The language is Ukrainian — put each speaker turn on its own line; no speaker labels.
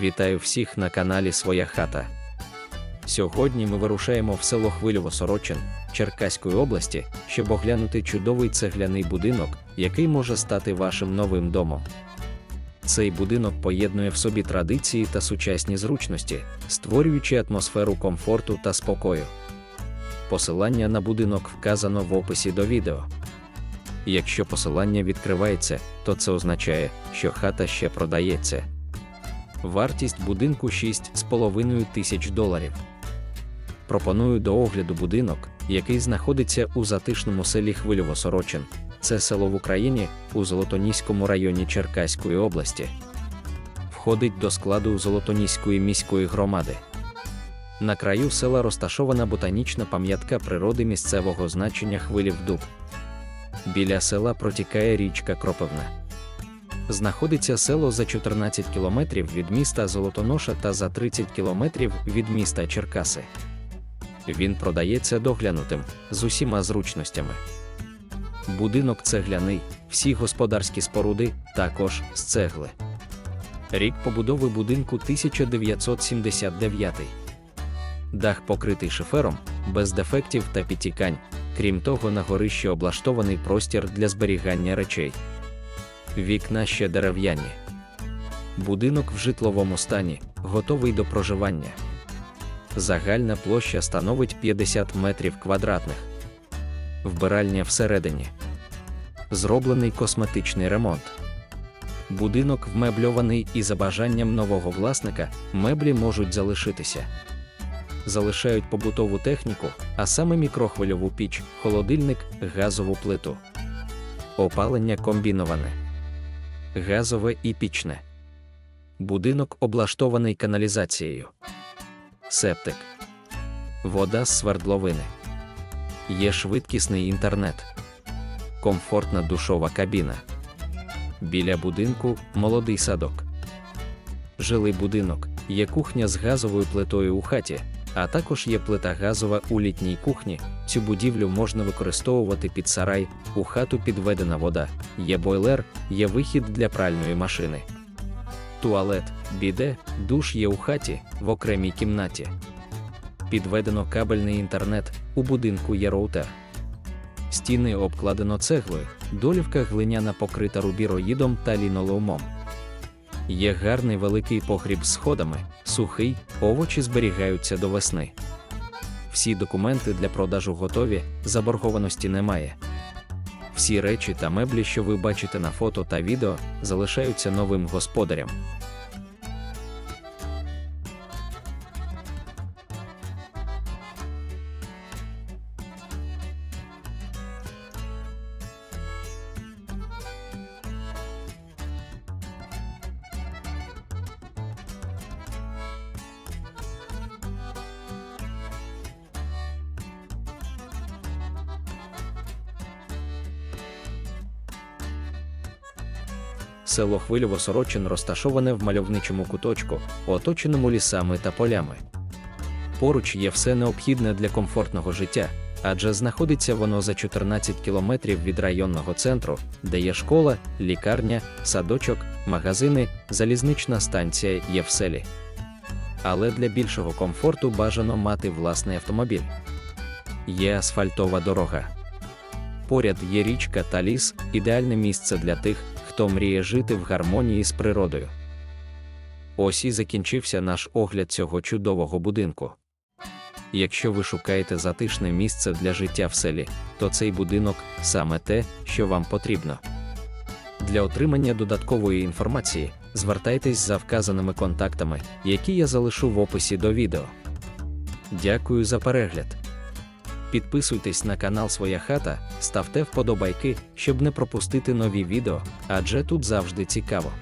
Вітаю всіх на каналі Своя хата. Сьогодні ми вирушаємо в село Хвильово-Сорочин Черкаської області, щоб оглянути чудовий цегляний будинок, який може стати вашим новим домом. Цей будинок поєднує в собі традиції та сучасні зручності, створюючи атмосферу комфорту та спокою. Посилання на будинок вказано в описі до відео. Якщо посилання відкривається, то це означає, що хата ще продається. Вартість будинку 6,5 тисяч доларів. Пропоную до огляду будинок, який знаходиться у затишному селі Хвильово-Сорочин. Це село в Україні у Золотоніському районі Черкаської області. Входить до складу Золотоніської міської громади. На краю села розташована ботанічна пам'ятка природи місцевого значення хвилів дуб. Біля села протікає річка Кропивна. Знаходиться село за 14 кілометрів від міста Золотоноша та за 30 кілометрів від міста Черкаси. Він продається доглянутим з усіма зручностями. Будинок цегляний, всі господарські споруди також з цегли. Рік побудови будинку 1979. Дах покритий шифером, без дефектів та підтікань. Крім того, на горищі облаштований простір для зберігання речей. Вікна ще дерев'яні. Будинок в житловому стані, готовий до проживання. Загальна площа становить 50 метрів квадратних. Вбиральня всередині. Зроблений косметичний ремонт. Будинок вмебльований і за бажанням нового власника меблі можуть залишитися. Залишають побутову техніку, а саме мікрохвильову піч, холодильник, газову плиту. Опалення комбіноване газове і пічне. Будинок облаштований каналізацією. Септик. Вода з свердловини. Є швидкісний інтернет. Комфортна душова кабіна. Біля будинку молодий садок. Жилий будинок. Є кухня з газовою плитою у хаті, а також є плита газова у літній кухні. Цю будівлю можна використовувати під сарай, у хату підведена вода, є бойлер, є вихід для пральної машини. Туалет, біде, душ є у хаті в окремій кімнаті. Підведено кабельний інтернет, у будинку є роутер. Стіни обкладено цеглою, долівка глиняна покрита рубіроїдом та лінолеумом. Є гарний великий погріб з сходами, сухий, овочі зберігаються до весни. Всі документи для продажу готові, заборгованості немає. Всі речі та меблі, що ви бачите на фото та відео, залишаються новим господарям. Село Хвильово-Сорочин розташоване в мальовничому куточку, оточеному лісами та полями. Поруч є все необхідне для комфортного життя, адже знаходиться воно за 14 кілометрів від районного центру, де є школа, лікарня, садочок, магазини, залізнична станція є в селі. Але для більшого комфорту бажано мати власний автомобіль. Є асфальтова дорога. Поряд є річка та ліс, ідеальне місце для тих, хто мріє жити в гармонії з природою. Ось і закінчився наш огляд цього чудового будинку. Якщо ви шукаєте затишне місце для життя в селі, то цей будинок саме те, що вам потрібно. Для отримання додаткової інформації звертайтесь за вказаними контактами, які я залишу в описі до відео. Дякую за перегляд. Підписуйтесь на канал Своя хата, ставте вподобайки, щоб не пропустити нові відео, адже тут завжди цікаво.